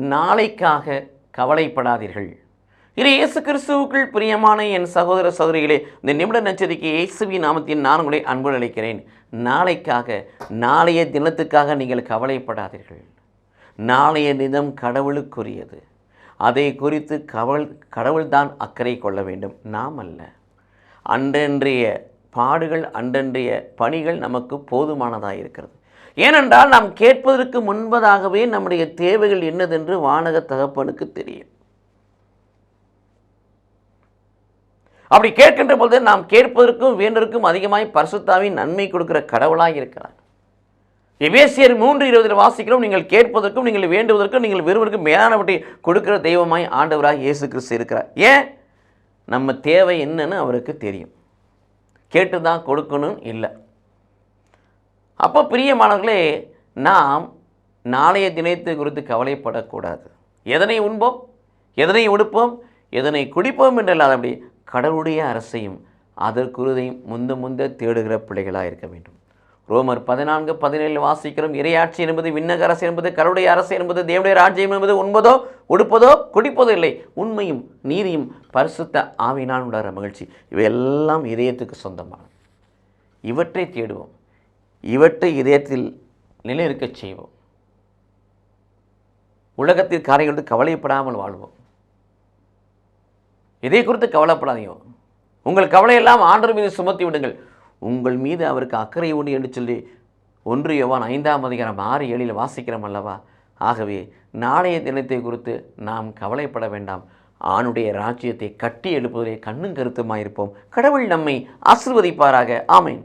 நாளைக்காக கவலைப்படாதீர்கள். இது இயேசு கிறிஸ்துவுக்குள் பிரியமான என் சகோதர சகோதரிகளே இந்த நிமிட நச்சரிக்கை இயேசுவி நாமத்தின் நான் உங்களை அன்பு அளிக்கிறேன் நாளைக்காக நாளைய தினத்துக்காக நீங்கள் கவலைப்படாதீர்கள். நாளைய தினம் கடவுளுக்குரியது. அதை குறித்து கவல் கடவுள்தான் அக்கறை கொள்ள வேண்டும். நாம் அல்ல. அன்றன்றைய பாடுகள் அன்றன்றைய பணிகள் நமக்கு போதுமானதாக இருக்கிறது ஏனென்றால் நாம் கேட்பதற்கு முன்பதாகவே நம்முடைய தேவைகள் என்னதென்று வானக தகப்பனுக்கு தெரியும். அப்படி கேட்கின்ற பொழுது நாம் கேட்பதற்கும் வேண்டதற்கும் அதிகமாய் பரிசுத்தாவின் நன்மை கொடுக்கிற கடவுளாக இருக்கிறார். எபேசியர் மூன்று இருபதில் வாசிக்கிறோம் நீங்கள் கேட்பதற்கும் நீங்கள் வேண்டுவதற்கும் நீங்கள் விரும்புவதற்கும் மேலானவற்றை கொடுக்கிற தெய்வமாய் ஆண்டவராக இயேசு கிறிஸ்து இருக்கிறார். ஏன்? நம்ம தேவை என்னன்னு அவருக்கு தெரியும். கேட்டு தான் கொடுக்கணும் இல்லை. அப்போ பிரியமானவர்களே நாம் நாளைய தினத்தை குறித்து கவலைப்படக்கூடாது. எதனை உண்போம்? எதனை உடுப்போம்? எதனை குடிப்போம் என்றல்லாதபடி கடவுளுடைய அரசையும் அதற்குருதையும் முந்த முந்த தேடுகிற பிள்ளைகளாக இருக்க வேண்டும். ரோமர் பதினான்கு பதினேழு வாசிக்கிறோம் இறையாட்சி என்பது விண்ணக அரசு என்பது கருடைய அரசு என்பது தேவடைய ராஜ்யம் என்பது உண்பதோ உடுப்பதோ குடிப்பதோ இல்லை. உண்மையும் நீதியும் பரிசுத்த ஆவினால் உண்டாகிற மகிழ்ச்சி இவையெல்லாம் இதயத்துக்கு சொந்தமான இவற்றை தேடுவோம். இவற்றை இதயத்தில் நிலைநிற்கச் செய்வோம். உலகத்தில் காரியங்களுக்கு கவலைப்படாமல் வாழ்வோம். இதை குறித்து கவலைப்படாதீங்க. உங்கள் கவலையெல்லாம் ஆண்டவர் மீது சுமத்தி விடுங்கள். உங்கள் மீது அவருக்கு அக்கறை உண்டு என்று சொல்லி ஒன்று யோவான் ஐந்தாம் அதிகாரம் ஆறு ஏழில் வாசிக்கிறோம் அல்லவா? ஆகவே நாளைய தினத்தை குறித்து நாம் கவலைப்பட வேண்டாம். ஆணுடைய ராஜ்யத்தை கட்டி எழுப்புவதிலே கண்ணும் கருத்துமாயிருப்போம். கடவுள் நம்மை ஆசிர்வதிப்பாராக. ஆமேன்.